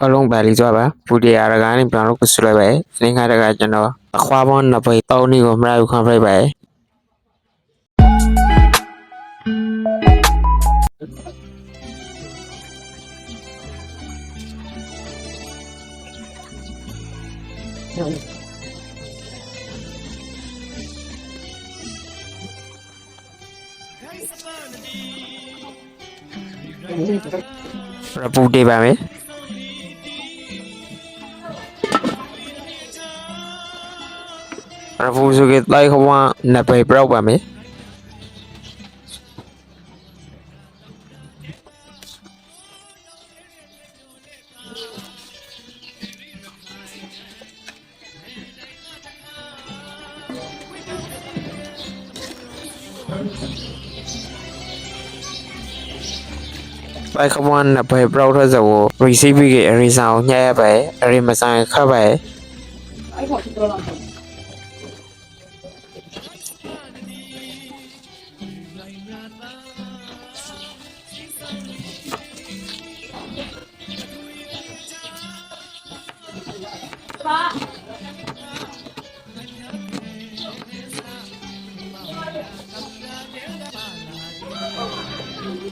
အားလုံးပဲလီကြပါဘူဒီယာရကနေပြန်လို့ဆွလိုက်ပဲသင်္ခါရကကျွန်တော်အခွားပေါင်းနှစ်ပိတ်တောင်းနေကိုမရဘူးခံပြပဲ ရပူတေးပါမယ် refugee ไล่เขาว่านับไปเปล่าป่ะมั้ยไปขบวนไปเปล่าเท่าจะโวรีซีบีเกอริซาวแย่ไปอริมาซังเข้าไปไอ้ของที่ตัวเรา Pak.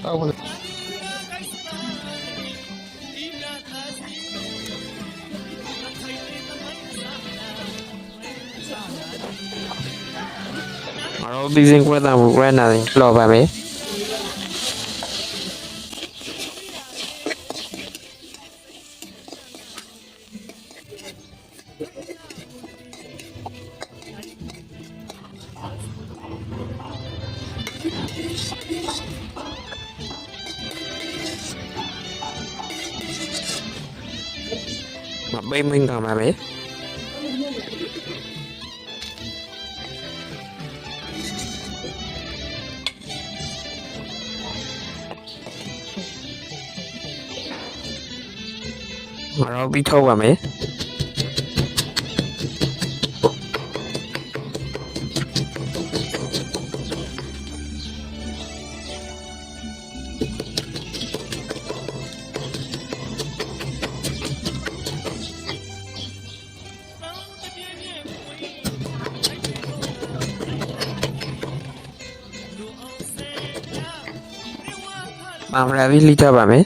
Tahu. Rồi bây giờ chúng ta làm một cái này lò vào mấy. မှာမယ်ငါတို့ပြီးထုတ်ပါမယ်မမရာပြီးလိထပါမယ်ရှုံမုန်းစားထိပါမယ် আমরা বিলিতা বামে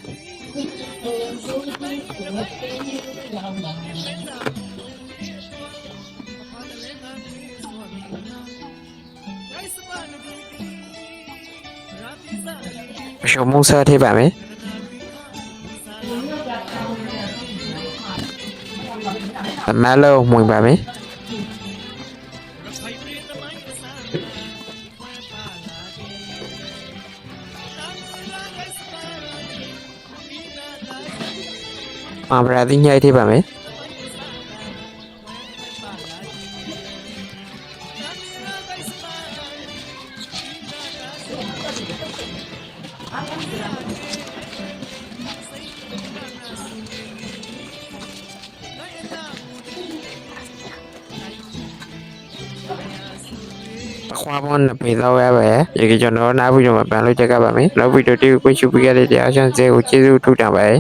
সমুসা ঠেবামে Malo muy mame. ယ်အမရာဒီညိုက်ထိပါမယ်အခွားပေါ်နှစ်ပေတော့ရပဲရေကကျွန်တော်နောက်ပြီးတော့ပြန်လို့ချက်ကပါမယ်နောက်ပြီးတော့ဒီကိုရှိပြခဲ့တဲ့တရားရှင်းစေကိုကျေးဇူးထူးတင်ပါတယ်